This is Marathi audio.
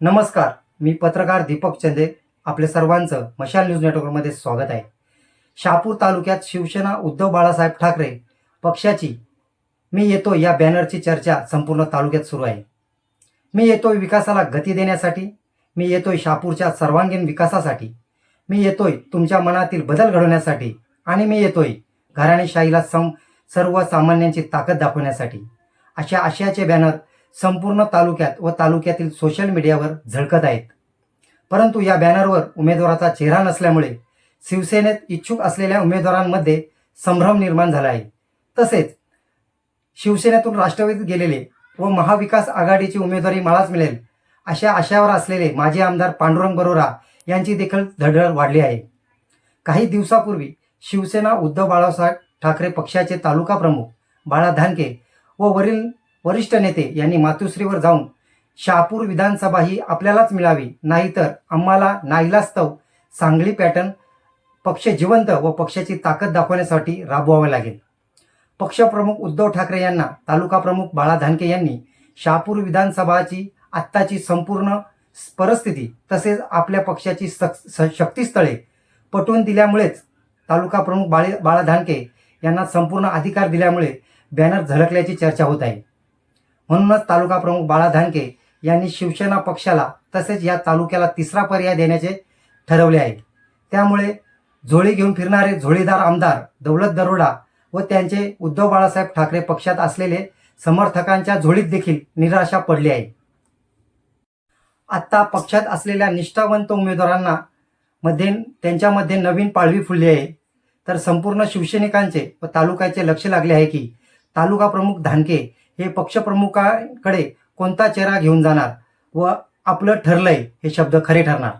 नमस्कार मी पत्रकार दीपक चंदे आपले सर्वांचं मशाल न्यूज नेटवर्कमध्ये स्वागत आहे. शहापूर तालुक्यात शिवसेना उद्धव बाळासाहेब ठाकरे पक्षाची मी येतो या बॅनरची चर्चा संपूर्ण तालुक्यात सुरू आहे. मी येतोय विकासाला गती देण्यासाठी मी येतोय शहापूरच्या सर्वांगीण विकासासाठी मी येतोय तुमच्या मनातील बदल घडवण्यासाठी आणि मी येतोय घराणेशाहीला सम सर्वसामान्यांची ताकद दाखवण्यासाठी. अशा आशयाचे बॅनर संपूर्ण तालुक्यात व तालुक्यातील सोशल मीडियावर झळकत आहेत. परंतु या बॅनरवर उमेदवाराचा चेहरा नसल्यामुळे शिवसेनेत इच्छुक असलेल्या उमेदवारांमध्ये संभ्रम निर्माण झाला आहे. तसेच शिवसेनेतून राष्ट्रवादीत गेलेले व महाविकास आघाडीची उमेदवारी मलाच मिळेल अशा आशयावर असलेले माजी आमदार पांडुरंग बरोरा यांची देखील धडधड वाढली आहे. काही दिवसापूर्वी शिवसेना उद्धव बाळासाहेब ठाकरे पक्षाचे तालुका प्रमुख बाळा धानके व वरील वरिष्ठ नेते यांनी मातुश्रीवर जाऊन शहापूर विधानसभा ही आपल्यालाच मिळावी नाहीतर आम्हाला नाईलास्तव सांगली पॅटर्न पक्ष जिवंत व पक्षाची ताकद दाखवण्यासाठी राबवावे लागेल. पक्षप्रमुख उद्धव ठाकरे यांना तालुका प्रमुख बाळा धानके यांनी शहापूर विधानसभाची आत्ताची संपूर्ण परिस्थिती तसेच आपल्या पक्षाची स- शक्तीस्थळे पटवून दिल्यामुळेच तालुका प्रमुख बाळे बाळा धानके यांना संपूर्ण अधिकार दिल्यामुळे बॅनर झळकल्याची चर्चा होत आहे. म्हणूनच तालुका प्रमुख बाळा धानके यांनी शिवसेना पक्षाला तसेच या तालुक्याला तिसरा पर्याय देण्याचे ठरवले आहे. त्यामुळे झोळी घेऊन फिरणारे झोळीदार आमदार दौलत दरोडा व त्यांचे उद्धव बाळासाहेब ठाकरे पक्षात असलेले समर्थकांच्या झोळीत देखील निराशा पडली आहे. आत्ता पक्षात असलेल्या निष्ठावंत उमेदवारांना मध्ये त्यांच्यामध्ये नवीन पाळवी फुलली आहे. तर संपूर्ण शिवसैनिकांचे व तालुक्याचे लक्ष लागले आहे की तालुका प्रमुख धानके हे पक्षप्रमुखाकडे कोणता चेहरा घेऊन जाणार व आपलं ठरलंय हे शब्द खरे ठरणार?